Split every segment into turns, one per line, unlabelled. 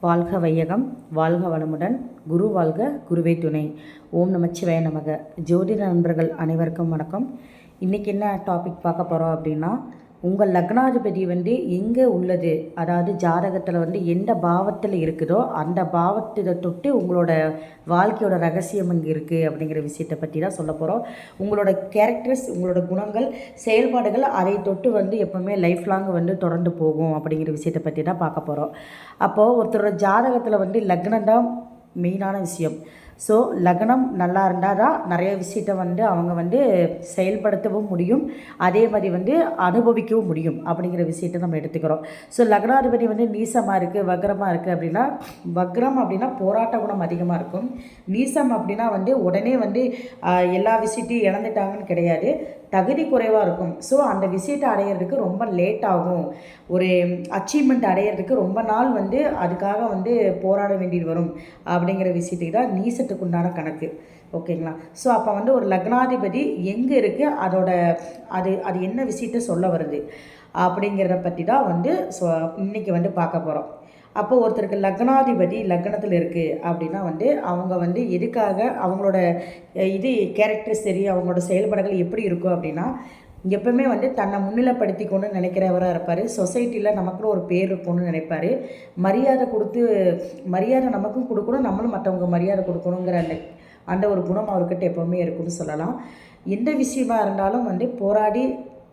வாழ்க வையகம் வாழ்க வளமுடன் குரு வாழ்க குருவே துணை. ஓம் நமச்சிவய நமக. ஜோதிட நண்பர்கள் அனைவருக்கும் வணக்கம். இன்றைக்கி என்ன டாபிக் பார்க்க போகிறோம் அப்படின்னா உங்கள் லக்னாதிபதி வந்து எங்கே உள்ளது? அதாவது ஜாதகத்தில் வந்து எந்த பாவத்தில் இருக்குதோ அந்த பாவத்தை தொட்டு உங்களோட வாழ்க்கையோட ரகசியம் இங்கே இருக்குது அப்படிங்கிற விஷயத்தை பற்றி தான் சொல்ல போகிறோம் உங்களோட கேரக்டர்ஸ் உங்களோட குணங்கள் செயல்பாடுகள் அதை தொட்டு வந்து எப்போவுமே லைஃப் லாங் வந்து தொடர்ந்து போகும் அப்படிங்கிற விஷயத்தை பற்றி தான் பார்க்க போகிறோம் அப்போது ஒருத்தரோட ஜாதகத்தில் வந்து லக்னம் தான் மெயினான விஷயம். ஸோ லக்னம் நல்லா இருந்தால் தான் நிறைய விஷயத்த வந்து அவங்க வந்து செயல்படுத்தவும் முடியும். அதே மாதிரி வந்து அனுபவிக்கவும் முடியும் அப்படிங்கிற விஷயத்த நம்ம எடுத்துக்கிறோம். ஸோ லக்னாதிபதி வந்து நீசமாக இருக்குது வக்ரமாக இருக்குது அப்படின்னா வக்ரம் அப்படின்னா போராட்ட குணம் அதிகமாக இருக்கும். நீசம் அப்படின்னா வந்து உடனே வந்து எல்லா விஷயத்தையும் இழந்துட்டாங்கன்னு கிடையாது. தகுதி குறைவாக இருக்கும். ஸோ அந்த விஷயத்தை அடையிறதுக்கு ரொம்ப லேட் ஆகும். ஒரு அச்சீவ்மெண்ட் அடையிறதுக்கு ரொம்ப நாள் வந்து அதுக்காக வந்து போராட வேண்டியது வரும். அப்படிங்கிற விஷயத்துக்கு தான் நீசத்துக்கு உண்டான கணக்கு. ஓகேங்களா ஸோ அப்போ வந்து ஒரு லக்னாதிபதி எங்கே இருக்குது அதோட அது அது என்ன விஷயத்த சொல்ல வருது? அப்படிங்கிறத பற்றி தான் வந்து ஸோ இன்றைக்கி வந்து பார்க்க போகிறோம் அப்போ ஒருத்தருக்கு லக்னாதிபதி லக்னத்தில் இருக்குது அப்படின்னா வந்து அவங்க வந்து எதுக்காக அவங்களோட இது கேரக்டர் சரி அவங்களோட செயல்பாடுகள் எப்படி இருக்கும் அப்படின்னா எப்பவுமே வந்து தன்னை முன்னிலைப்படுத்திக்கணும்னு நினைக்கிறவராக இருப்பார். சொசைட்டியில் நமக்குன்னு ஒரு பேர் இருக்கணும்னு நினைப்பார். மரியாதை கொடுத்து மரியாதை நமக்கும் கொடுக்கணும் நம்மளும் மற்றவங்க மரியாதை கொடுக்கணுங்கிற அந்த அந்த ஒரு குணம் அவர்கிட்ட எப்போவுமே இருக்குன்னு சொல்லலாம். எந்த விஷயமா இருந்தாலும் வந்து போராடி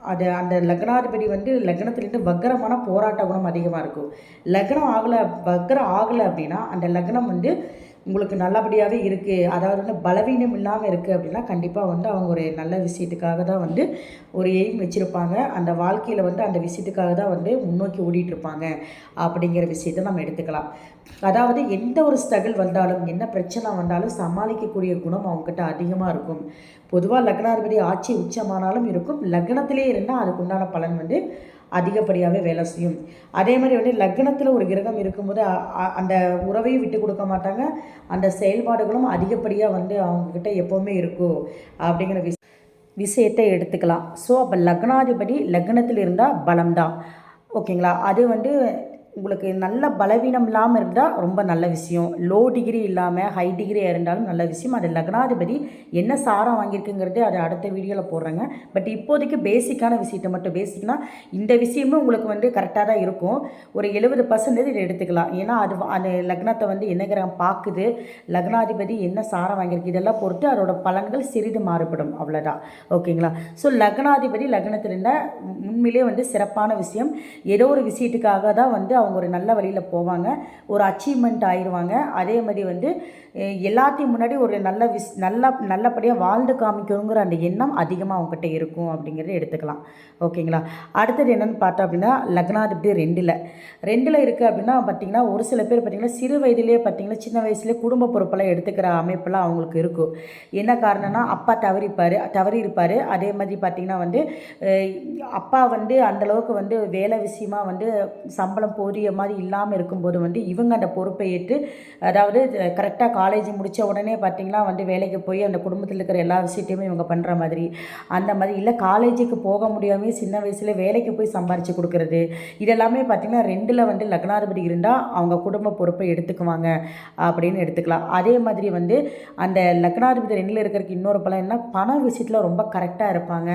அது அந்த லக்னாதிபதி வந்து லக்னத்துலேருந்து வக்கரமான போராட்ட குணம் அதிகமாக இருக்கும். லக்னம் ஆகலை வக்கரம் ஆகலை அப்படின்னா அந்த லக்னம் வந்து உங்களுக்கு நல்லபடியாகவே இருக்குது அதாவது வந்து பலவீனம் இல்லாமல் இருக்குது அப்படின்னா கண்டிப்பாக வந்து அவங்க ஒரு நல்ல விஷயத்துக்காக தான் வந்து ஒரு எய்ம் வச்சுருப்பாங்க. அந்த வாழ்க்கையில் வந்து அந்த விஷயத்துக்காக தான் வந்து முன்னோக்கி ஓடிட்டுருப்பாங்க. அப்படிங்கிற விஷயத்தை நம்ம எடுத்துக்கலாம். அதாவது எந்த ஒரு ஸ்ட்ரகிள் வந்தாலும் என்ன பிரச்சனை வந்தாலும் சமாளிக்கக்கூடிய குணம் அவங்ககிட்ட அதிகமாக இருக்கும். பொதுவாக லக்னாதிபதி ஆட்சி உச்சமானாலும் இருக்கும். லக்னத்திலே இருந்தால் அதுக்குண்டான பலன் வந்து அதிகப்படியாகவே வேலை செய்யும். அதே மாதிரி வந்து லக்னத்தில் ஒரு கிரகம் இருக்கும்போது அந்த உறவையும் விட்டு கொடுக்க மாட்டாங்க. அந்த செயல்பாடுகளும் அதிகப்படியாக வந்து அவங்கக்கிட்ட எப்போவுமே இருக்கும் அப்படிங்கிற விஷயம் விஷயத்தை எடுத்துக்கலாம். ஸோ அப்போ லக்னாதிபதி லக்னத்தில் இருந்தால் பலம்தான். ஓகேங்களா? அது வந்து உங்களுக்கு நல்ல பலவீனம் இல்லாமல் இருந்தால் ரொம்ப நல்ல விஷயம். லோ டிகிரி இல்லாமல் ஹை டிகிரி இருந்தாலும் நல்ல விஷயம். அது லக்னாதிபதி என்ன சாரம் வாங்கியிருக்குங்கிறது அது அடுத்த வீடியோவில் போடுறேங்க. பட் இப்போதைக்கு பேசிக்கான விஷயத்தை மட்டும் பேசிக்னா இந்த விஷயமும் உங்களுக்கு வந்து கரெக்டாக தான் இருக்கும். ஒரு எழுபது பர்சன்டேஜ் இதை எடுத்துக்கலாம். ஏன்னா அது அந்த லக்னத்தை வந்து என்ன கிரகம் பார்க்குது லக்னாதிபதி என்ன சாரம் வாங்கியிருக்கு இதெல்லாம் பொறுத்து அதோட பலன்கள் சிறிது மாறுபடும். அவ்வளோதான் ஓகேங்களா? ஸோ லக்னாதிபதி லக்னத்தில் இருந்தால் உண்மையிலே வந்து சிறப்பான விஷயம். ஏதோ ஒரு விஷயத்துக்காக தான் வந்து அவங்க ஒரு நல்ல வழியில் போவாங்க. ஒரு அச்சீவ்மெண்ட் ஆயிடுவாங்க அதே மாதிரி வந்து எல்லாத்தையும் முன்னாடி ஒரு நல்ல விஷ் நல்ல நல்லபடியாக வாழ்ந்து காமிக்கணுங்கிற அந்த எண்ணம் அதிகமாக அவங்ககிட்ட இருக்கும் அப்படிங்கிறத எடுத்துக்கலாம். ஓகேங்களா? அடுத்தது என்னென்னு பார்த்தோம் அப்படின்னா லக்னாதிபதி ரெண்டில். ரெண்டில் இருக்குது அப்படின்னா பார்த்திங்கன்னா ஒரு சில பேர் பார்த்திங்கன்னா சிறு வயதிலே பார்த்திங்கன்னா சின்ன வயசுலேயே குடும்ப பொறுப்பெல்லாம் எடுத்துக்கிற அமைப்பெல்லாம் அவங்களுக்கு இருக்கும். என்ன காரணம்னா அப்பா தவறிப்பார் தவறி இருப்பார் அதே மாதிரி பார்த்திங்கன்னா வந்து அப்பா வந்து அந்தளவுக்கு வந்து வேலை விஷயமா வந்து சம்பளம் உரிய மாதிரி இல்லாமல் இருக்கும்போது வந்து இவங்க அந்த பொறுப்பை ஏற்று அதாவது கரெக்டாக காலேஜ் முடித்த உடனே பார்த்திங்கன்னா வந்து வேலைக்கு போய் அந்த குடும்பத்தில் இருக்கிற எல்லா விஷயத்தையுமே இவங்க பண்ணுற மாதிரி. அந்த மாதிரி இல்லை காலேஜுக்கு போக முடியாமல் சின்ன வயசில் வேலைக்கு போய் சம்பாரித்து கொடுக்குறது. இதெல்லாமே பார்த்திங்கன்னா ரெண்டில் வந்து லக்னாதிபதி இருந்தால் அவங்க குடும்ப பொறுப்பை எடுத்துக்குவாங்க அப்படின்னு எடுத்துக்கலாம். அதே மாதிரி வந்து அந்த லக்னாதிபதி ரெண்டில் இருக்கிறதுக்கு இன்னொரு பலம் என்ன பண விஷயத்தில் ரொம்ப கரெக்டாக இருப்பாங்க.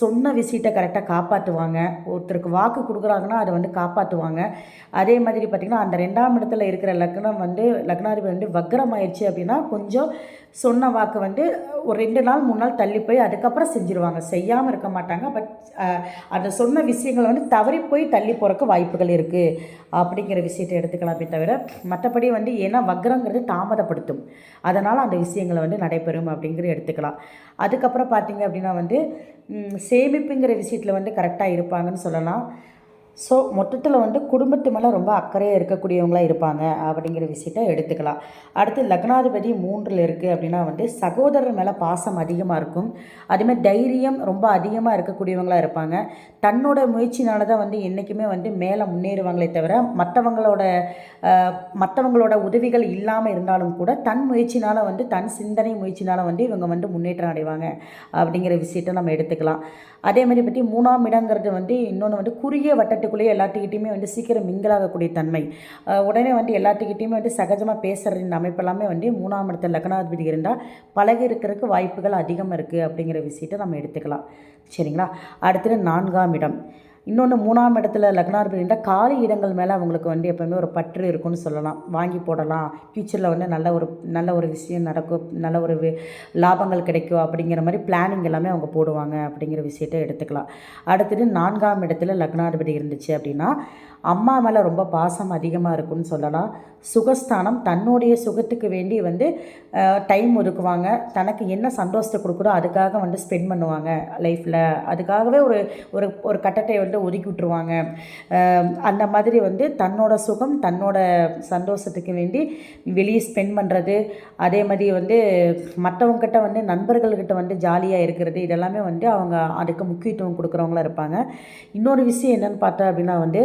சொன்ன விஷயத்தை கரெக்டாக காப்பாற்றுவாங்க ஒருத்தருக்கு வாக்கு கொடுக்குறாங்கன்னா அதை வந்து காப்பாற்றுவாங்க அதே மாதிரி பார்த்திங்கன்னா அந்த ரெண்டாம் இடத்துல இருக்கிற லக்னம் வந்து லக்னாதிபதி வந்து வக்ரம் ஆயிடுச்சு அப்படின்னா கொஞ்சம் சொன்ன வாக்கு வந்து ஒரு ரெண்டு நாள் மூணு நாள் தள்ளி போய் அதுக்கப்புறம் செஞ்சுருவாங்க. செய்யாமல் இருக்க மாட்டாங்க. பட் அந்த சொன்ன விஷயங்களை வந்து தவறி போய் தள்ளி போகிறக்கு வாய்ப்புகள் இருக்குது அப்படிங்கிற விஷயத்தை எடுத்துக்கலாமே தவிர மற்றபடி வந்து ஏன்னா வக்ரங்கிறது தாமதப்படுத்தும். அதனால் அந்த விஷயங்களை வந்து நடைபெறும் அப்படிங்கிற எடுத்துக்கலாம். அதுக்கப்புறம் பார்த்தீங்க அப்படின்னா வந்து சேமிப்புங்கிற விஷயத்தில் வந்து கரெக்டாக இருப்பாங்கன்னு சொல்லலாம். ஸோ மொத்தத்தில் வந்து குடும்பத்து மேலே ரொம்ப அக்கறையாக இருக்கக்கூடியவங்களாக இருப்பாங்க அப்படிங்கிற விஷயத்த எடுத்துக்கலாம். அடுத்து லக்னாதிபதி மூன்றில் இருக்குது அப்படின்னா வந்து சகோதரர் மேலே பாசம் அதிகமாக இருக்கும். அதுமாதிரி தைரியம் ரொம்ப அதிகமாக இருக்கக்கூடியவங்களாக இருப்பாங்க. தன்னோட முயற்சினால தான் வந்து என்றைக்குமே வந்து மேலே முன்னேறுவாங்களே தவிர மற்றவங்களோட மற்றவங்களோட உதவிகள் இல்லாமல் இருந்தாலும் கூட தன் முயற்சினால் வந்து தன் சிந்தனை முயற்சினால் வந்து இவங்க வந்து முன்னேற்றம் அடைவாங்க அப்படிங்கிற விஷயத்த நம்ம எடுத்துக்கலாம். அதே மாதிரி பற்றி மூணாம் இடங்கிறது வந்து இன்னொன்று வந்து குறுகிய வட்டத்தை வீட்டுக்குள்ளேயே எல்லாத்துக்கிட்டையுமே வந்து சீக்கிரம் மிங்கலாகக்கூடிய தன்மை. உடனே வந்து எல்லாத்துக்கிட்டையுமே வந்து சகஜமாக பேசுகிற அமைப்பெல்லாமே வந்து மூணாம் இடத்துல லக்னாதிபதி இருந்தால் பழகி இருக்கிறதுக்கு வாய்ப்புகள் அதிகம் இருக்குது அப்படிங்கிற விஷயத்தை நம்ம எடுத்துக்கலாம். சரிங்களா? அடுத்தது நான்காம் இடம். இன்னொன்று மூணாம் இடத்துல லக்னார் இருந்தால் காலி இடங்கள் மேலே அவங்களுக்கு வந்து எப்போவுமே ஒரு பற்று இருக்கும்னு சொல்லலாம். வாங்கி போடலாம். ஃப்யூச்சரில் வந்து நல்ல ஒரு நல்ல ஒரு விஷயம் நடக்கும். நல்ல ஒரு வி- லாபங்கள் கிடைக்கும் அப்படிங்கிற மாதிரி பிளானிங் எல்லாமே அவங்க போடுவாங்க அப்படிங்கிற விஷயத்தை எடுத்துக்கலாம். அடுத்தது நான்காம் இடத்துல லக்னாதிபதி இருந்துச்சு அப்படின்னா அம்மா மேலே ரொம்ப பாசம் அதிகமாக இருக்கும்னு சொல்லலாம். சுகஸ்தானம் தன்னுடைய சுகத்துக்கு வேண்டி வந்து டைம் ஒதுக்குவாங்க. தனக்கு என்ன சந்தோஷத்தை கொடுக்குதோ அதுக்காக வந்து ஸ்பெண்ட் பண்ணுவாங்க லைஃப்பில் அதுக்காகவே ஒரு ஒரு ஒரு கட்டத்தை வந்து ஒதுக்கி விட்டுருவாங்க. அந்த மாதிரி வந்து தன்னோட சுகம் தன்னோட சந்தோஷத்துக்கு வேண்டி வெளியே ஸ்பெண்ட் பண்ணுறது அதே மாதிரி வந்து மற்றவங்கக்கிட்ட வந்து நண்பர்கள்கிட்ட வந்து ஜாலியாக இருக்கிறது. இதெல்லாமே வந்து அவங்க அதுக்கு முக்கியத்துவம் கொடுக்குறவங்களா இருப்பாங்க. இன்னொரு விஷயம் என்னன்னு பார்த்தா அப்படின்னா வந்து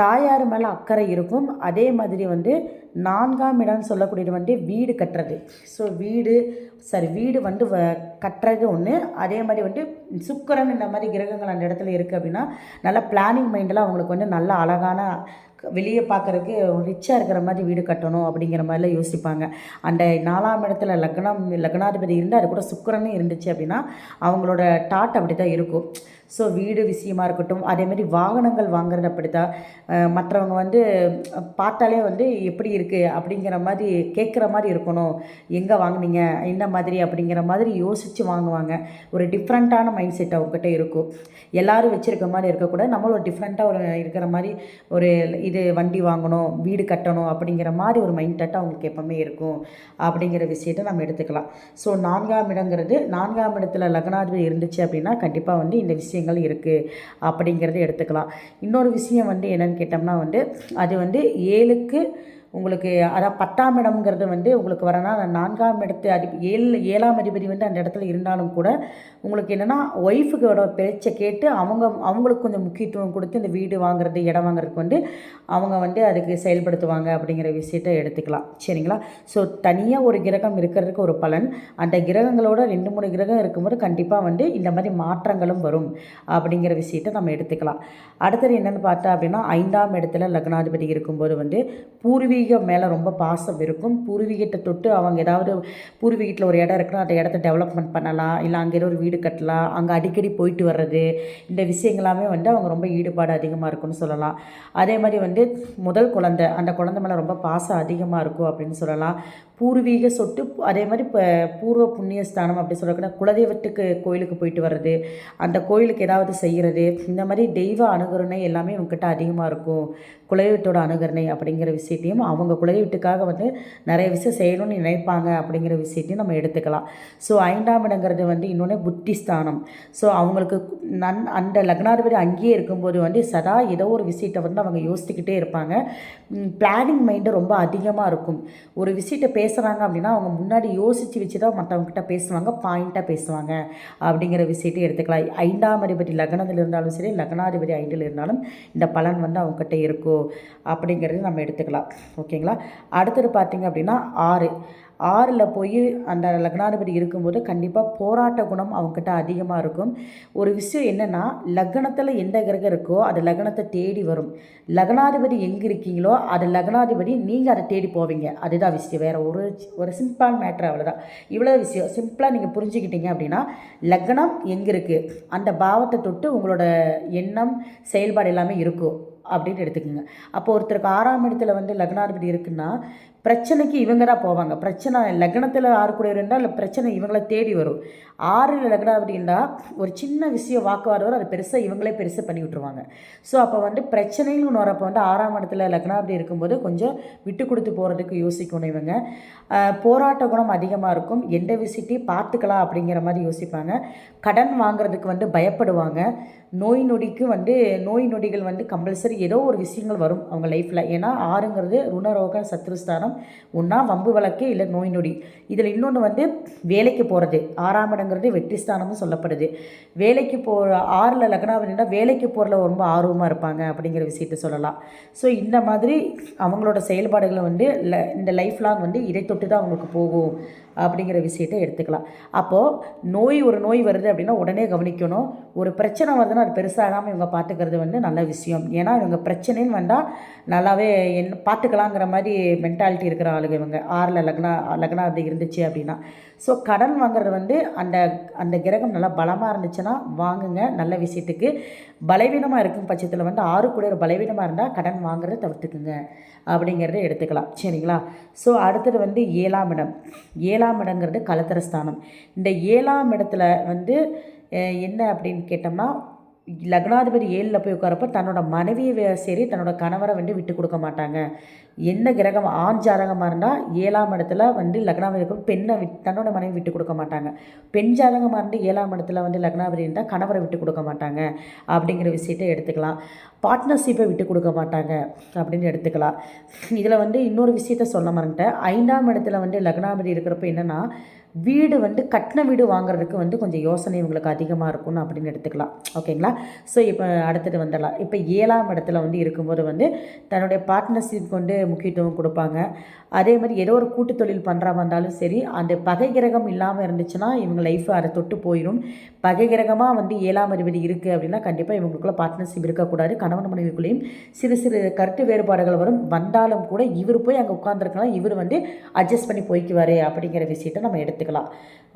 தாயார் மேலே அக்கறை இருக்கும். அதே மாதிரி வந்து நான்காம் இடம்னு சொல்லக்கூடியது வந்து வீடு கட்டுறது. ஸோ வீடு சரி வீடு வந்து வ கட்டுறது ஒன்று அதே மாதிரி வந்து சுக்கரன் இந்த மாதிரி கிரகங்கள் அந்த இடத்துல இருக்குது அப்படின்னா நல்ல பிளானிங் மைண்டில் அவங்களுக்கு வந்து நல்ல அழகான வெளியே பார்க்குறதுக்கு ரிச்சாக இருக்கிற மாதிரி வீடு கட்டணும் அப்படிங்கிற மாதிரிலாம் யோசிப்பாங்க. அந்த நாலாம் இடத்துல லக்னம் லக்னாதிபதி இருந்து அது கூட சுக்கிரனும் இருந்துச்சு அப்படின்னா அவங்களோட டாட் அப்படி தான் இருக்கும். ஸோ வீடு விஷயமா இருக்கட்டும் அதேமாதிரி வாகனங்கள் வாங்குறது அப்படி தான் மற்றவங்க வந்து பார்த்தாலே வந்து எப்படி இருக்குது அப்படிங்கிற மாதிரி கேட்குற மாதிரி இருக்கணும். எங்கே வாங்குனீங்க என்ன மாதிரி அப்படிங்கிற மாதிரி யோசித்து வாங்குவாங்க. ஒரு டிஃப்ரெண்ட்டான மைண்ட் செட் அவங்ககிட்ட இருக்கும். எல்லாரும் வச்சுருக்க மாதிரி இருக்கக்கூடாது. நம்மளும் ஒரு டிஃப்ரெண்ட்டாக ஒரு இருக்கிற மாதிரி ஒரு இது வண்டி வாங்கணும் வீடு கட்டணும் அப்படிங்கிற மாதிரி ஒரு மைண்ட் செட் அவங்களுக்கு எப்பவுமே இருக்கும். அப்படிங்கிற விஷயத்தை நம்ம எடுத்துக்கலாம். ஸோ நான்காம் இடங்கிறது நான்காம் இடத்துல லக்னாதிபதி இருந்துச்சு அப்படின்னா கண்டிப்பாக வந்து இந்த விஷயம் விஷயங்கள் இருக்குது அப்படிங்கிறத எடுத்துக்கலாம். இன்னொரு விஷயம் வந்து என்னென்னு கேட்டோம்னா வந்து அது வந்து ஏழுக்கு உங்களுக்கு அதான் பத்தாம் இடம்ங்கிறது வந்து உங்களுக்கு வரனா நான்காம் இடத்து அதிப ஏழு ஏழாம் அதிபதி வந்து அந்த இடத்துல இருந்தாலும் கூட உங்களுக்கு என்னென்னா ஒய்ஃபுக்கோட பேச்சை கேட்டு அவங்க அவங்களுக்கு கொஞ்சம் முக்கியத்துவம் கொடுத்து இந்த வீடு வாங்குறது இடம் வாங்குறதுக்கு வந்து அவங்க வந்து அதுக்கு செயல்படுத்துவாங்க அப்படிங்கிற விஷயத்தை எடுத்துக்கலாம். சரிங்களா? ஸோ தனியாக ஒரு கிரகம் இருக்கிறதுக்கு ஒரு பலன். அந்த கிரகங்களோட ரெண்டு மூணு கிரகம் இருக்கும்போது கண்டிப்பாக வந்து இந்த மாதிரி மாற்றங்களும் வரும் அப்படிங்கிற விஷயத்தை நம்ம எடுத்துக்கலாம். அடுத்தது என்னென்னு பார்த்தா அப்படின்னா ஐந்தாம் இடத்துல லக்னாதிபதி இருக்கும்போது வந்து பூர்வீகம் மேலே ரொம்ப பாசம் இருக்கும். பூர்வீகத்தை தொட்டு அவங்க ஏதாவது பூர்வீகத்தில் ஒரு இடம் இருக்குன்னா அந்த இடத்த டெவலப்மெண்ட் பண்ணலாம். இல்லை அங்கே ஏதோ ஒரு வீடு கட்டலாம். அங்கே அடிக்கடி போயிட்டு வர்றது. இந்த விஷயங்களாமே வந்து அவங்க ரொம்ப ஈடுபாடு அதிகமாக இருக்கும்னு சொல்லலாம். அதே மாதிரி வந்து முதல் குழந்தை அந்த குழந்தை மேலே ரொம்ப பாசம் அதிகமாக இருக்கும் அப்படின்னு சொல்லலாம். பூர்வீக சொட்டு அதே மாதிரி இப்போ பூர்வ புண்ணிய ஸ்தானம் அப்படி சொல்லக்கூட குலதெய்வத்துக்கு கோயிலுக்கு போயிட்டு வர்றது அந்த கோயிலுக்கு ஏதாவது செய்கிறது இந்த மாதிரி தெய்வ அனுகரணை எல்லாமே இவங்ககிட்ட அதிகமாக இருக்கும். குலதெய்வத்தோட அனுகரணை அப்படிங்கிற விஷயத்தையும் அவங்க குலதெய்வத்துக்காக வந்து நிறைய விஷயம் செய்யணும்னு நினைப்பாங்க அப்படிங்கிற விஷயத்தையும் நம்ம எடுத்துக்கலாம். ஸோ ஐந்தாம் இடங்கிறது வந்து இன்னொன்று புத்தி ஸ்தானம். ஸோ அவங்களுக்கு நன் அந்த லக்னாதிபதி அங்கேயே இருக்கும்போது வந்து சதா ஏதோ ஒரு விஷயத்தை வந்து அவங்க யோசிச்சுக்கிட்டே இருப்பாங்க. பிளானிங் மைண்டு ரொம்ப அதிகமாக இருக்கும். ஒரு விஷயத்தை பேச பேசுகிறாங்க அப்படின்னா அவங்க முன்னாடி யோசித்து வச்சு தான் மற்றவங்ககிட்ட பேசுவாங்க பாயிண்ட்டாக பேசுவாங்க அப்படிங்கிற விஷயத்தை எடுத்துக்கலாம். ஐந்தாம் அதிபதி லக்னத்தில் இருந்தாலும் சரி லக்னாதிபதி ஐந்தில் இருந்தாலும் இந்த பலன் வந்து அவங்ககிட்ட இருக்கும் அப்படிங்கிறது நம்ம எடுத்துக்கலாம். ஓகேங்களா? அடுத்தது பார்த்திங்க அப்படின்னா ஆறு. ஆறில் போய் அந்த லக்னாதிபதி இருக்கும்போது கண்டிப்பாக போராட்ட குணம் அவங்ககிட்ட அதிகமாக இருக்கும். ஒரு விஷயம் என்னென்னா லக்னத்தில் எந்த கிரகம் இருக்கோ அது லக்னத்தை தேடி வரும். லக்னாதிபதி எங்கே இருக்கீங்களோ அது லக்னாதிபதி நீங்கள் அதை தேடி போவீங்க. அதுதான் விஷயம். வேறு ஒரு ஒரு சிம்பிளான மேட்ரு அவ்வளோதான் இவ்வளோ விஷயம். சிம்பிளாக நீங்கள் புரிஞ்சுக்கிட்டீங்க அப்படின்னா லக்னம் எங்கே இருக்குது அந்த பாவத்தை தொட்டு உங்களோட எண்ணம் செயல்பாடு எல்லாமே இருக்கும். அப்படின்னு எடுத்துக்கோங்க. அப்போ ஒருத்தருக்கு ஆறாம் இடத்துல வந்து லக்னாதிபதி இருக்குன்னா பிரச்சனைக்கு இவங்க தான் போவாங்க. பிரச்சனை லக்னத்தில் ஆறு கூட இருந்தால் இல்லை பிரச்சனை இவங்கள தேடி வரும். ஆறில் லக்னம் இருந்தால் ஒரு சின்ன விஷயம் வாக்குவாதம் வரும் அது பெருசாக இவங்களே பெருசாக பண்ணி விட்ருவாங்க ஸோ அப்போ வந்து பிரச்சனைன்னு வரப்போ வந்து ஆறாம் இடத்துல லக்னாதிபதி இருக்கும்போது கொஞ்சம் விட்டு கொடுத்து போகிறதுக்கு யோசிக்கணும் இவங்க. போராட்ட குணம் அதிகமாக இருக்கும். எந்த விஷயத்தையும் பார்த்துக்கலாம் அப்படிங்கிற மாதிரி யோசிப்பாங்க. கடன் வாங்குறதுக்கு வந்து பயப்படுவாங்க. நோய் நொடிக்கு வந்து நோய் நொடிகள் வந்து கம்பல்சரி ஏதோ ஒரு விஷயங்கள் வரும் அவங்க லைஃப்பில் ஏன்னா ஆறுங்கிறது ருணரோக சத்ருஸ்தானம் ஒன்றா வம்பு வழக்கு இல்லை நோய் நொடி. இதில் இன்னொன்று வந்து வேலைக்கு போகிறது ஆறாம் இடங்கிறது வெற்றிஸ்தானமும் சொல்லப்படுது. வேலைக்கு போகிற ஆறில் லக்னாவினா வேலைக்கு போகிறல ரொம்ப ஆர்வமாக இருப்பாங்க அப்படிங்கிற விஷயத்த சொல்லலாம். ஸோ இந்த மாதிரி அவங்களோட செயல்பாடுகளை வந்து ல- இந்த லைஃப் லாங் வந்து இதை தொட்டு தான் அவங்களுக்கு போகும். அப்படிங்கிற விஷயத்தை எடுத்துக்கலாம். அப்போது நோய் ஒரு நோய் வருது அப்படின்னா உடனே கவனிக்கணும். ஒரு பிரச்சனை வருதுன்னா அது பெருசாகாமல் இவங்க பார்த்துக்கிறது வந்து நல்ல விஷயம். ஏன்னா இவங்க பிரச்சனைன்னு வந்தால் நல்லாவே என் பார்த்துக்கலாங்கிற மாதிரி மென்டாலிட்டி இருக்கிற ஆளுங்க இவங்க. ஆறில் லக்னா லக்னா அது இருந்துச்சு அப்படின்னா. ஸோ கடன் வாங்குறது வந்து அந்த அந்த கிரகம் நல்லா பலமாக இருந்துச்சுன்னா வாங்குங்க நல்ல விஷயத்துக்கு. பலவீனமாக இருக்கும் பட்சத்தில் வந்து ஆறு கூட ஒரு பலவீனமாக இருந்தால் கடன் வாங்குறத தவிர்த்துக்குங்க. அப்படிங்கிறத எடுத்துக்கலாம். சரிங்களா? ஸோ அடுத்தது வந்து ஏழாம் இடம். ஏழாம் இடங்கிறது கலத்திரஸ்தானம் இந்த ஏழாம் இடத்துல வந்து என்ன அப்படின்னு கேட்டோம்னா லக்னாதிபதி ஏழில் போய் உட்காரப்ப தன்னோட மனைவியை சரி தன்னோட கணவரை வந்து விட்டு கொடுக்க மாட்டாங்க. என்ன கிரகம்? ஆண் ஜாதகமாக இருந்தால் ஏழாம் இடத்துல வந்து லக்னாதிபதி பெண்ணை விட் தன்னோட மனைவி விட்டு கொடுக்க மாட்டாங்க. பெண் ஜாதகமாக இருந்து ஏழாம் இடத்துல வந்து லக்னாதிபதி இருந்தால் கணவரை விட்டு கொடுக்க மாட்டாங்க. அப்படிங்கிற விஷயத்தை எடுத்துக்கலாம். பார்ட்னர்ஷிப்பை விட்டு கொடுக்க மாட்டாங்க அப்படின்னு எடுத்துக்கலாம். இதில் வந்து இன்னொரு விஷயத்த சொல்ல மறந்துட்டேன். ஐந்தாம் இடத்துல வந்து லக்னாபதி இருக்கிறப்ப என்னென்னா வீடு வந்து கட்டின வீடு வாங்குறதுக்கு வந்து கொஞ்சம் யோசனை இவங்களுக்கு அதிகமாக இருக்கும்னு அப்படின்னு எடுத்துக்கலாம். ஓகேங்களா? ஸோ இப்போ அடுத்தது வந்துடலாம். இப்போ ஏழாம் இடத்துல வந்து இருக்கும்போது வந்து தன்னுடைய பார்ட்னர்ஷிப் வந்து முக்கியத்துவம் கொடுப்பாங்க. அதே மாதிரி ஏதோ ஒரு கூட்டு தொழில் பண்ணுறா வந்தாலும் சரி அந்த பகை கிரகம் இல்லாமல் இருந்துச்சுன்னா இவங்க லைஃப் அதை தொட்டு போயிடும் பகை கிரகமாக வந்து ஏழாம் அதிபதி இருக்குது அப்படின்னா கண்டிப்பாக இவங்களுக்குள்ள பார்ட்னர்ஷிப் இருக்கக்கூடாது. கணவன் மனைவிக்குள்ளேயும் சிறு சிறு கருத்து வேறுபாடுகள் வரும். வந்தாலும் கூட இவர் போய் அங்கே உட்காந்துருக்கலாம் இவர் வந்து அட்ஜஸ்ட் பண்ணி போய்க்குவார் அப்படிங்கிற விஷயத்தை நம்ம எடுத்துக்கலாம்.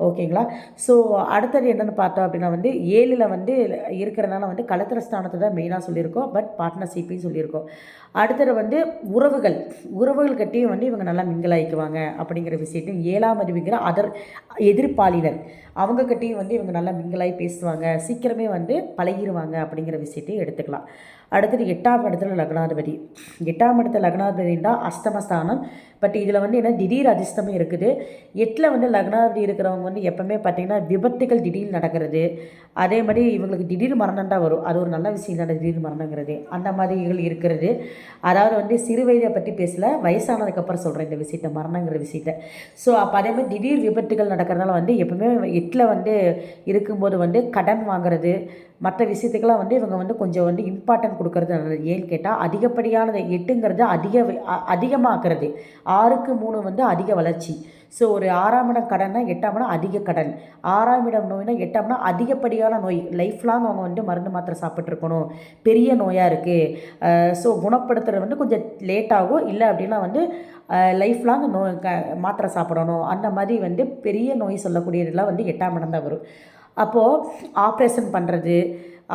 ஓகேங்களா? ஸோ அடுத்தது என்னென்னு பார்த்தோம் அப்படின்னா வந்து ஏழில் வந்து இருக்கிறனால வந்து கலத்திர ஸ்தானத்தை தான் மெயினாக சொல்லியிருக்கோம். பட் பார்ட்னர்ஷிப்பையும் சொல்லியிருக்கோம். அடுத்தது வந்து உறவுகள். உறவுகள் கட்டியும் வந்து இவங்க நல்லா மிங்கிள் ஆகிக்குவாங்க அப்படிங்கிற விஷயத்தையும் ஏழாம் அறிவிக்கிற அதர் எதிர்ப்பாளினர் அவங்க கிட்டேயும் வந்து இவங்க நல்லா மிங்கிளாகி பேசுவாங்க. சீக்கிரமே வந்து பழகிடுவாங்க அப்படிங்கிற விஷயத்தையும் எடுத்துக்கலாம். அடுத்தது எட்டாம் இடத்துல லக்னாதிபதி. எட்டாம் இடத்துல லக்னாதிபதினா அஸ்தமஸ்தானம் பட் இதில் வந்து என்ன திடீர் அதிர்ஷ்டமும் இருக்குது. எட்டில் வந்து லக்னாதிபதி இருக்கிறவங்க வந்து எப்போவுமே பார்த்திங்கன்னா விபத்துகள் திடீர் நடக்கிறது. அதே மாதிரி இவங்களுக்கு திடீர் மரணம் தான் வரும். அது ஒரு நல்ல விஷயம் தான் திடீர் மரணங்கிறது. அந்த மாதிரிகள் இருக்கிறது. அதாவது வந்து சிறு வயதை பற்றி பேசல வயசானதுக்கப்புறம் சொல்கிறேன் இந்த விஷயத்தை மரணங்கிற விஷயத்த. ஸோ அப்போ அதே மாதிரி திடீர் விபத்துகள் நடக்கிறதுனால வந்து எப்பவுமே எட்டில் வந்து இருக்கும்போது வந்து கடன் வாங்குறது மற்ற விஷயத்துக்கெல்லாம் வந்து இவங்க வந்து கொஞ்சம் வந்து இம்பார்ட்டன்ட் கொடுக்கறது நல்லது. ஏன்னு கேட்டால் அதிகப்படியானது எட்டுங்கிறது அதிக அதிகமாக்குறது. ஆறுக்கு மூணு வந்து அதிக வளர்ச்சி. ஸோ ஒரு ஆறாம் இடம் கடன்னா எட்டாம் இடம் அதிக கடன். ஆறாம் இடம் நோய்னா எட்டாம் இடம் அதிகப்படியான நோய். லைஃப் லாங் அவங்க வந்து மருந்து மாத்திரை சாப்பிட்ருக்கணும் பெரிய நோயாக இருக்குது ஸோ குணப்படுத்துறது வந்து கொஞ்சம் லேட் ஆகும். இல்லை அப்படின்னா வந்து லைஃப் லாங் நோ க மாத்திரை சாப்பிடணும். அந்த மாதிரி வந்து பெரிய நோய் சொல்லக்கூடியதெல்லாம் வந்து எட்டாம் இடம் தான் வரும். அப்போது ஆப்ரேஷன் பண்ணுறது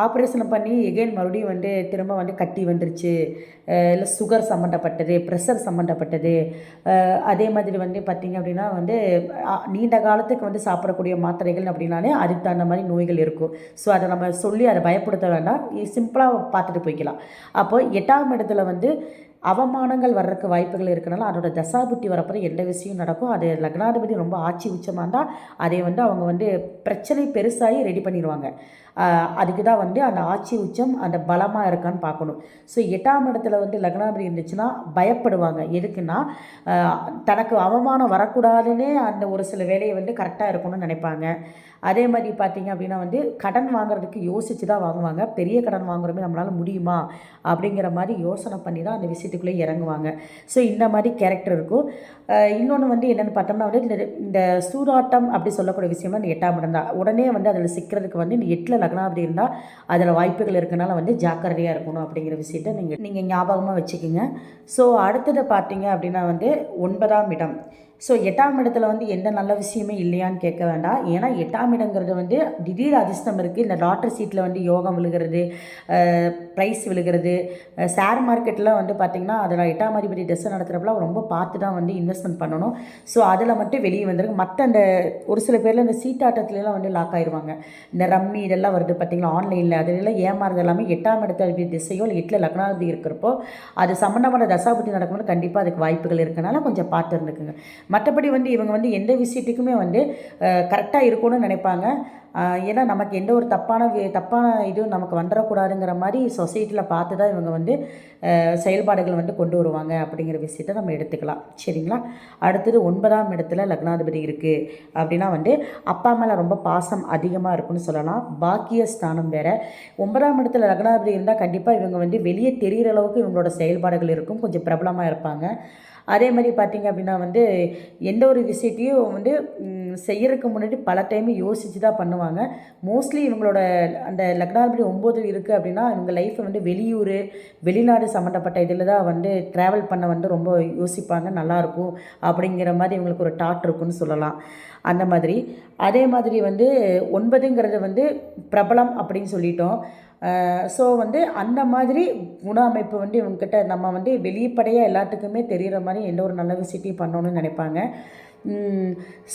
ஆப்ரேஷன் பண்ணி எகெயின் மறுபடியும் வந்து திரும்ப வந்து கட்டி வந்துருச்சு. இல்லை சுகர் சம்மந்தப்பட்டது ப்ரெஷர் சம்மந்தப்பட்டது அதே மாதிரி வந்து பார்த்திங்க அப்படின்னா வந்து நீண்ட காலத்துக்கு வந்து சாப்பிடக்கூடிய மாத்திரைகள் அப்படின்னாலே அதுக்கு தகுந்த மாதிரி நோய்கள் இருக்கும். ஸோ அதை நம்ம சொல்லி அதை பயப்படுத்த வேண்டாம். சிம்பிளாக பார்த்துட்டு போய்க்கலாம். அப்போது எட்டாம் இடத்துல வந்து அவமானங்கள் வர்றதுக்கு வாய்ப்புகள் இருக்கனால அதோட தசாபுட்டி வரப்போ எந்த விஷயம் நடக்கும். அது லக்னாதிபதி ரொம்ப ஆட்சி உச்சமாக இருந்தால் அதை வந்து அவங்க வந்து பிரச்சனை பெருசாகி ரெடி பண்ணிடுவாங்க அதுக்கு தான் வந்து அந்த ஆட்சி உச்சம் அந்த பலமாக இருக்கான்னு பார்க்கணும். ஸோ எட்டாம் இடத்துல வந்து லக்னாதிபதி இருந்துச்சுன்னா பயப்படுவாங்க. எதுக்குன்னா தனக்கு அவமானம் வரக்கூடாதுன்னே அந்த ஒரு சில வேலையை வந்து கரெக்டாக இருக்கணும்னு நினைப்பாங்க. அதே மாதிரி பார்த்தீங்க அப்படின்னா வந்து கடன் வாங்குறதுக்கு யோசித்து தான் வாங்குவாங்க. பெரிய கடன் வாங்குறமே நம்மளால் முடியுமா? அப்படிங்கிற மாதிரி யோசனை பண்ணி தான் அந்த விஷயத்துக்குள்ளே இறங்குவாங்க. ஸோ இந்த மாதிரி கேரக்டர் இருக்கும். இன்னொன்று வந்து என்னென்னு பார்த்தோம்னா வந்து இந்த இந்த சூதாட்டம் அப்படி சொல்லக்கூடிய விஷயமா இந்த எட்டாம் இடம் தான். உடனே வந்து அதில் சிக்கிறதுக்கு வந்து இந்த எட்டில் அப்படி இருந்தால் அதில் வாய்ப்புகள் இருக்கனால வந்து ஜாக்கிரதையாக இருக்கணும் அப்படிங்கிற விஷயத்த நீங்கள் நீங்கள் ஞாபகமாக வச்சுக்கோங்க. ஸோ அடுத்தது பார்த்தீங்க அப்படின்னா வந்து ஒன்பதாம் இடம். ஸோ எட்டாம் இடத்துல வந்து எந்த நல்ல விஷயமே இல்லையான்னு கேட்க வேண்டாம். ஏன்னா எட்டாம் இடங்கிறது வந்து திடீர் அதிர்ஷ்டம் இருக்குது இந்த லாட்ரி சீட்டில் வந்து யோகம் விழுகிறது ப்ரைஸ் விழுகிறது. ஷேர் மார்க்கெட்டில் வந்து பார்த்திங்கன்னா அதில் எட்டாம் அதிபதி டெஸ்ட் நடத்துகிறப்பலாம் ரொம்ப பார்த்து தான் வந்து இன்வெஸ்ட்மெண்ட் பண்ணணும். ஸோ அதில் மட்டும் வெளியே வந்துருக்கு. மற்ற அந்த ஒரு சில பேரில் இந்த சீட்டாட்டத்துலலாம் வந்து லாக் ஆயிடுவாங்க இந்த ரம்மி இதெல்லாம் வருது பார்த்தீங்களா ஆன்லைனில் அதிலெல்லாம் ஏமாறுறது எல்லாமே எட்டாம் இடத்த திசையோ இல்லை எட்டில் லக்னாதிபதி இருக்கிறப்போ அது சம்மந்தமான தசாபுத்தி நடக்கும்போது கண்டிப்பாக அதுக்கு வாய்ப்புகள் இருக்கனால கொஞ்சம் பார்த்து இருந்துக்குங்க. மற்றபடி வந்து இவங்க வந்து எந்த விஷயத்துக்குமே வந்து கரெக்டாக இருக்கணும்னு நினைப்பாங்க. ஏன்னா நமக்கு எந்த ஒரு தப்பான தப்பான இதுவும் நமக்கு வந்துடக்கூடாதுங்கிற மாதிரி சொசைட்டியில் பார்த்து தான் இவங்க வந்து செயல்பாடுகளை செயல்பாடுகள் வந்து கொண்டு வருவாங்க அப்படிங்கிற விஷயத்த நம்ம எடுத்துக்கலாம். சரிங்களா? அடுத்தது ஒன்பதாம் இடத்துல லக்னாதிபதி இருக்குது அப்படின்னா வந்து அப்பா மேலே ரொம்ப பாசம் அதிகமாக இருக்குன்னு சொல்லலாம். பாக்கிய ஸ்தானம் வேறு. ஒன்பதாம் இடத்துல லக்னாதிபதி இருந்தால் கண்டிப்பாக இவங்க வந்து வெளியே தெரிகிற அளவுக்கு இவங்களோட செயல்பாடுகள் இருக்கும். கொஞ்சம் பிரபலமாக இருப்பாங்க. அதே மாதிரி பார்த்திங்க அப்படின்னா வந்து எந்த ஒரு விஷயத்தையும் வந்து செய்கிறதுக்கு முன்னாடி பல டைம் யோசித்து தான் பண்ணுவாங்க. மோஸ்ட்லி இவங்களோட அந்த லக்னாதிபதி ஒம்பது இருக்குது அப்படின்னா இவங்க லைஃப்பை வந்து வெளியூர் வெளிநாடு சம்மந்தப்பட்ட இதில் தான் வந்து ட்ராவல் பண்ண வந்து ரொம்ப யோசிப்பாங்க. நல்லாயிருக்கும் அப்படிங்கிற மாதிரி இவங்களுக்கு ஒரு டாட் இருக்குன்னு சொல்லலாம். அந்த மாதிரி. அதே மாதிரி வந்து ஒன்பதுங்கிறது வந்து பிரபலம் அப்படின்னு சொல்லிட்டோம். ஸோ வந்து அந்த மாதிரி குண அமைப்பு வந்து இவங்கக்கிட்ட நம்ம வந்து வெளிப்படையாக எல்லாத்துக்குமே தெரிகிற மாதிரி எந்த ஒரு நல்ல விஷயத்தையும் பண்ணணும்னு நினைப்பாங்க.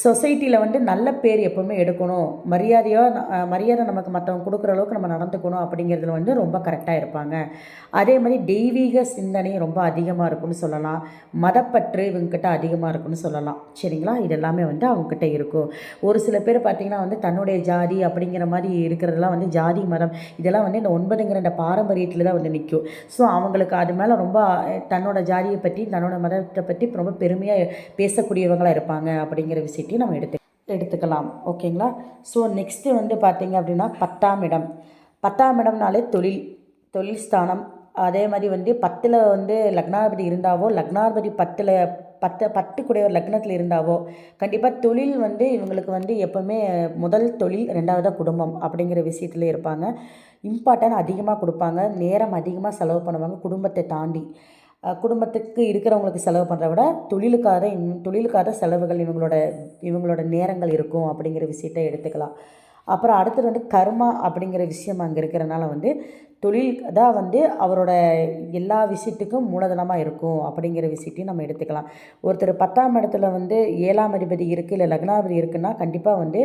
சொசைட்டியில் வந்து நல்ல பேர் எப்போவுமே எடுக்கணும். மரியாதையாக மரியாதை நமக்கு மற்றவங்க கொடுக்குற அளவுக்கு நம்ம நடந்துக்கணும் அப்படிங்கிறதுல வந்து ரொம்ப கரெக்டாக இருப்பாங்க. அதே மாதிரி தெய்வீக சிந்தனை ரொம்ப அதிகமாக இருக்கும்னு சொல்லலாம். மதப்பற்று இவங்கக்கிட்ட அதிகமாக இருக்கும்னு சொல்லலாம். சரிங்களா? இது எல்லாமே வந்து அவங்கக்கிட்ட இருக்கும். ஒரு சில பேர் பார்த்திங்கன்னா வந்து தன்னுடைய ஜாதி அப்படிங்கிற மாதிரி இருக்கிறதெல்லாம் வந்து ஜாதி மதம் இதெல்லாம் வந்து இந்த ஒன்பதுங்கிற இந்த பாரம்பரியத்தில் தான் வந்து நிற்கும் ஸோ அவங்களுக்கு அது மேலே ரொம்ப தன்னோட ஜாதியை பற்றி தன்னோட மதத்தை பற்றி ரொம்ப பெருமையாக பேசக்கூடியவங்களாக இருப்பாங்க. பண்ணுறாங்க அப்படிங்கிற விஷயத்தையும் நம்ம எடுத்து எடுத்துக்கலாம். ஓகேங்களா? ஸோ நெக்ஸ்ட்டு வந்து பார்த்திங்க அப்படின்னா பத்தாம் இடம். பத்தாம் இடம்னாலே தொழில் தொழில் ஸ்தானம். அதே மாதிரி வந்து பத்தில் வந்து லக்னாதிபதி இருந்தாவோ லக்னாதிபதி பத்தில் பத்து பத்து கூடையவர் லக்னத்தில் இருந்தாவோ கண்டிப்பாக தொழில் வந்து இவங்களுக்கு வந்து எப்போவுமே முதல் தொழில் ரெண்டாவதாக குடும்பம் அப்படிங்கிற விஷயத்தில் இருப்பாங்க. இம்பார்ட்டன் அதிகமாக கொடுப்பாங்க. நேரம் அதிகமாக செலவு பண்ணுவாங்க. குடும்பத்தை தாண்டி. குடும்பத்துக்கு இருக்கிறவங்களுக்கு செலவு பண்ணுறத விட தொழிலுக்காக தொழிலுக்காக செலவுகள் இவங்களோட இவங்களோட நேரங்கள் இருக்கும் அப்படிங்கிற விஷயத்த எடுத்துக்கலாம். அப்புறம் அடுத்தது வந்து கர்மா அப்படிங்கிற விஷயம் அங்கே இருக்கிறனால வந்து தொழில் தான் வந்து அவரோட எல்லா விஷயத்துக்கும் மூலதனமாக இருக்கும் அப்படிங்கிற விஷயத்தையும் நம்ம எடுத்துக்கலாம். ஒருத்தர் பத்தாம் இடத்துல வந்து ஏழாம் அதிபதி இருக்குது இல்லை லக்னாதிபதி இருக்குன்னா கண்டிப்பாக வந்து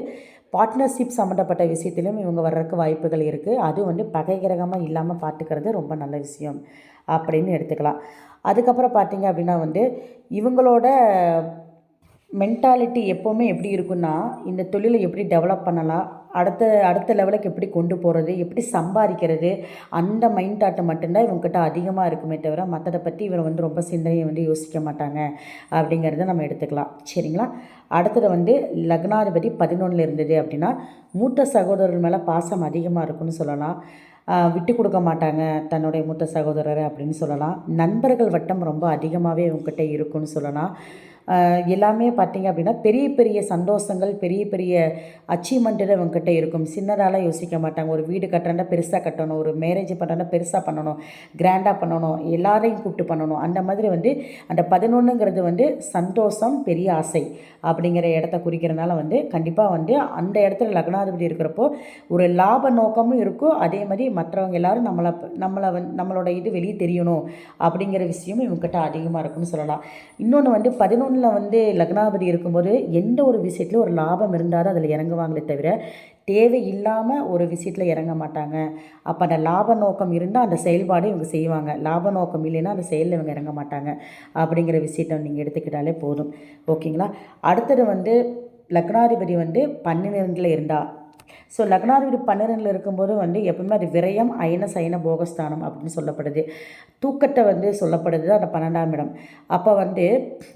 பார்ட்னர்ஷிப் சம்மந்தப்பட்ட விஷயத்திலும் இவங்க வர்றதுக்கு வாய்ப்புகள் இருக்குது அதுவும் வந்து பகை கிரகமாக இல்லாமல் பார்த்துக்கிறது ரொம்ப நல்ல விஷயம் அப்படின்னு எடுத்துக்கலாம். அதுக்கப்புறம் பார்த்திங்க அப்படின்னா வந்து இவங்களோட மென்டாலிட்டி எப்போவுமே எப்படி இருக்குன்னா இந்த தொழிலை எப்படி டெவலப் பண்ணலாம் அடுத்த அடுத்த லெவலுக்கு எப்படி கொண்டு போகிறது எப்படி சம்பாதிக்கிறது அந்த மைண்ட் தாட்டை மட்டும்தான் இவங்ககிட்ட அதிகமாக இருக்குமே தவிர மற்றதை பற்றி இவரை வந்து ரொம்ப சிந்தனையை வந்து யோசிக்க மாட்டாங்க அப்படிங்கிறத நம்ம எடுத்துக்கலாம். சரிங்களா? அடுத்தது வந்து லக்னாதிபதி பதினொன்றில் இருந்தது அப்படின்னா மூத்த சகோதரர்கள் மேலே பாசம் அதிகமாக இருக்குன்னு சொல்லலாம். விட்டு கொடுக்க மாட்டாங்க தன்னுடைய மூத்த சகோதரர் அப்படின்னு சொல்லலாம். நண்பர்கள் வட்டம் ரொம்ப அதிகமாகவே இவங்ககிட்ட இருக்குன்னு சொல்லலாம். எல்லாமே பார்த்திங்க அப்படின்னா பெரிய பெரிய சந்தோஷங்கள் பெரிய பெரிய அச்சீவ்மெண்ட்டு இவங்ககிட்ட இருக்கும். சின்னதாலாம் யோசிக்க மாட்டாங்க. ஒரு வீடு கட்டுறேன்னா பெருசாக கட்டணும். ஒரு மேரேஜ் பண்ணுறேன்னா பெருசாக பண்ணணும். கிராண்டாக பண்ணணும். எல்லாரையும் கூப்பிட்டு பண்ணணும். அந்த மாதிரி வந்து அந்த பதினொன்றுங்கிறது வந்து சந்தோஷம் பெரிய ஆசை அப்படிங்கிற இடத்த குறிக்கிறனால வந்து கண்டிப்பாக வந்து அந்த இடத்துல லக்னாதிபதி இருக்கிறப்போ ஒரு லாப நோக்கமும் இருக்கும். அதே மாதிரி மற்றவங்க எல்லோரும் நம்மளை நம்மளை வந் நம்மளோட இது வெளியே தெரியணும் அப்படிங்கிற விஷயமும் இவங்ககிட்ட அதிகமாக இருக்கும்னு சொல்லலாம். இன்னொன்று வந்து பதினொன்று பதினொன்றில் வந்து லக்னாபதி இருக்கும்போது எந்த ஒரு விஷயத்துலையும் ஒரு லாபம் இருந்தால் தான் அதில் இறங்குவாங்களே தவிர தேவை இல்லாமல் ஒரு விஷயத்தில் இறங்க மாட்டாங்க. அப்போ அந்த லாப நோக்கம் இருந்தால் அந்த செயல்பாடு இவங்க செய்வாங்க. லாப நோக்கம் இல்லைன்னா அந்த செயலில் இவங்க இறங்க மாட்டாங்க. அப்படிங்கிற விஷயத்தை நீங்கள் எடுத்துக்கிட்டாலே போதும். ஓகேங்களா? அடுத்தது வந்து லக்னாதிபதி வந்து பன்னிரெண்டில் இருந்தால் ஸோ லக்னாதிபதி பன்னிரெண்டில் இருக்கும்போது வந்து எப்பவுமே அது விரயம் அயன சயன போகஸ்தானம் அப்படின்னு சொல்லப்படுது. தூக்கத்தை வந்து சொல்லப்படுது. அந்த பன்னெண்டாம் இடம். அப்போ வந்து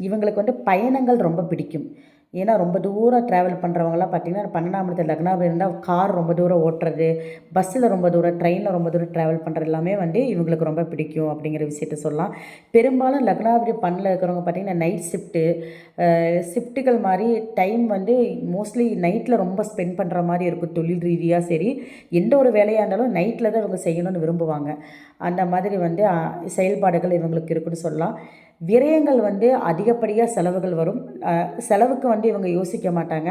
இவங்களுக்கு வந்து பயணங்கள் ரொம்ப பிடிக்கும். ஏன்னா ரொம்ப தூரம் ட்ராவல் பண்ணுறவங்களாம் பார்த்திங்கன்னா பன்னெண்டாம் இடத்துல லக்னாவில் இருந்தால் கார் ரொம்ப தூரம் ஓட்டுறது பஸ்ஸில் ரொம்ப தூரம் ட்ரெயினில் ரொம்ப தூரம் ட்ராவல் பண்ணுறது எல்லாமே வந்து இவங்களுக்கு ரொம்ப பிடிக்கும் அப்படிங்கிற விஷயத்த சொல்லலாம். பெரும்பாலும் லக்னாபுரி பண்ணில் இருக்கிறவங்க பார்த்திங்கன்னா நைட் ஷிஃப்ட்டு ஷிஃப்ட்டுகள் மாதிரி டைம் வந்து மோஸ்ட்லி நைட்டில் ரொம்ப ஸ்பெண்ட் பண்ணுற மாதிரி இருக்கும் தொழில் ரீதியாக சரி. எந்த ஒரு வேலையாக இருந்தாலும் நைட்டில் தான் இவங்க செய்யணும்னு விரும்புவாங்க. அந்த மாதிரி வந்து செயல்பாடுகள் இவங்களுக்கு இருக்குன்னு சொல்லலாம். விரயங்கள் வந்து அதிகப்படியாக செலவுகள் வரும். செலவுக்கு வந்து இவங்க யோசிக்க மாட்டாங்க.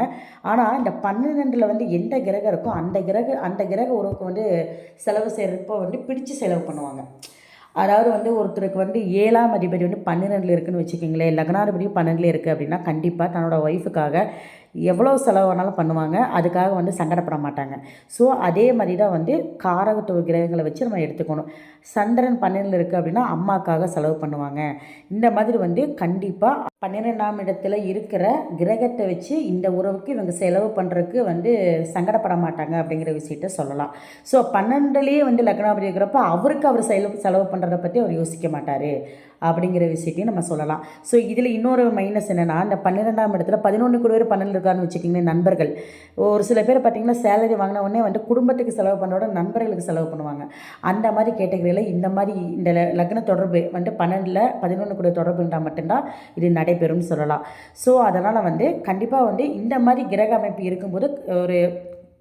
ஆனால் இந்த பன்னிரெண்டில் வந்து எந்த கிரகம் இருக்கோ அந்த கிரக அந்த கிரக உறவுக்கு வந்து செலவு செய்கிறப்போ வந்து பிடிச்சு செலவு பண்ணுவாங்க. அதாவது வந்து ஒருத்தருக்கு வந்து ஏழாம் அதிபதி வந்து பன்னிரெண்டில் இருக்குதுன்னு வச்சுக்கிங்களேன். லக்னாதிபதி பன்னெண்டில் இருக்குது அப்படின்னா கண்டிப்பாக தன்னோட ஒய்ஃபுக்காக எவ்வளோ செலவு வேணாலும் பண்ணுவாங்க. அதுக்காக வந்து சங்கடப்பட மாட்டாங்க. ஸோ அதே மாதிரி தான் வந்து காரகத்துவ கிரகங்களை வச்சு நம்ம எடுத்துக்கணும். சந்திரன் பன்னெண்டில் இருக்குது அப்படின்னா அம்மாக்காக செலவு பண்ணுவாங்க. இந்த மாதிரி வந்து கண்டிப்பாக பன்னிரெண்டாம் இடத்துல இருக்கிற கிரகத்தை வச்சு இந்த உறவுக்கு இவங்க செலவு பண்ணுறதுக்கு வந்து சங்கடப்பட மாட்டாங்க அப்படிங்கிற விஷயத்த சொல்லலாம். ஸோ பன்னெண்டுலேயே வந்து லக்னாபதி இருக்கிறப்ப அவருக்கு அவர் செலவு செலவு பண்ணுறதை பற்றி அவர் யோசிக்க மாட்டார். அப்படிங்கிற விஷயத்தையும் நம்ம சொல்லலாம். ஸோ இதில் இன்னொரு மைனஸ் என்னென்னா இந்த பன்னிரெண்டாம் இடத்துல பதினொன்று கூட பேர் பன்னெண்டு இருக்கான்னு வச்சுக்கிங்கன்னா நண்பர்கள். ஒரு சில பேர் பார்த்திங்கன்னா சேலரி வாங்கின உடனே வந்துட்டு குடும்பத்துக்கு செலவு பண்ணோட நண்பர்களுக்கு செலவு பண்ணுவாங்க. அந்த மாதிரி கேட்டகரியில் இந்த மாதிரி இந்த லக்ன தொடர்பு வந்துட்டு பன்னெண்டில் பதினொன்று கூட தொடர்பு இருந்தால் மட்டும்தான் இது நடைபெறும்னு சொல்லலாம். ஸோ அதனால் வந்து கண்டிப்பாக வந்து இந்த மாதிரி கிரக அமைப்பு இருக்கும்போது ஒரு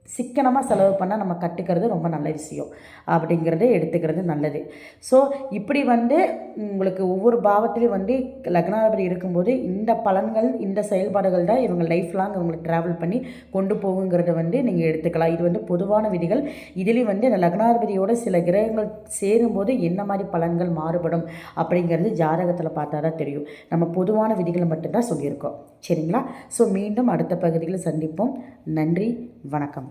சிக்கனமாக செலவு பண்ணால் நம்ம கட்டுக்கிறது ரொம்ப நல்ல விஷயம். அப்படிங்கிறத எடுத்துக்கிறது நல்லது. ஸோ இப்படி வந்து உங்களுக்கு ஒவ்வொரு பாவத்திலையும் வந்து லக்னாதிபதி இருக்கும்போது இந்த பலன்கள் இந்த செயல்பாடுகள் தான் இவங்க லைஃப் லாங் இவங்களுக்கு ட்ராவல் பண்ணி கொண்டு போகுங்கிறத வந்து நீங்கள் எடுத்துக்கலாம். இது வந்து பொதுவான விதிகள். இதுலேயும் வந்து இந்த லக்னாதிபதியோட சில கிரகங்கள் சேரும்போது என்ன மாதிரி பலன்கள் மாறுபடும் அப்படிங்கிறது ஜாதகத்தில் பார்த்தா தான் தெரியும். நம்ம பொதுவான விதிகளை மட்டும்தான் சொல்லியிருக்கோம். சரிங்களா? ஸோ மீண்டும் அடுத்த பகுதியில் சந்திப்போம். நன்றி வணக்கம்.